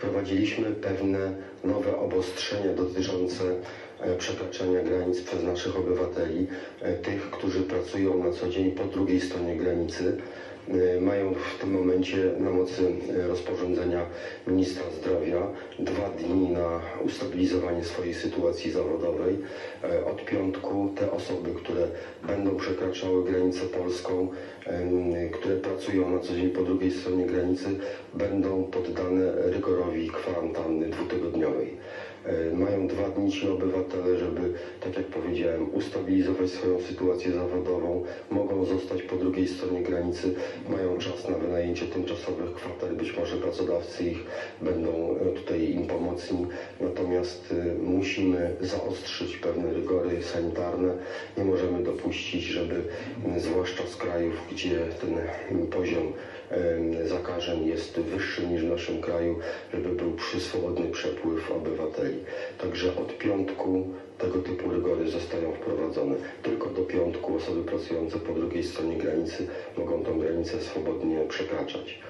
wprowadziliśmy pewne nowe obostrzenia dotyczące e, przekraczania granic przez naszych obywateli, e, tych, którzy pracują na co dzień po drugiej stronie granicy. E, Mają w tym momencie na mocy rozporządzenia ministra zdrowia dwa dni na ustabilizowanie swojej sytuacji zawodowej. Od piątku te osoby, które będą przekraczały granicę polską, które pracują na co dzień po drugiej stronie granicy, będą poddane Mają dwa dni ci obywatele, żeby, tak jak powiedziałem, ustabilizować swoją sytuację zawodową, mogą zostać po drugiej stronie granicy, mają czas na wynajęcie tymczasowych kwater, być może pracodawcy ich będą e, tutaj im pomocni, natomiast e, musimy zaostrzyć pewne rygory sanitarne. Nie możemy dopuścić, żeby m, zwłaszcza z krajów, gdzie ten poziom zakażeń jest wyższy niż w naszym kraju, żeby był swobodny przepływ obywateli. Także od piątku tego typu rygory zostają wprowadzone. Tylko do piątku osoby pracujące po drugiej stronie granicy mogą tą granicę swobodnie przekraczać.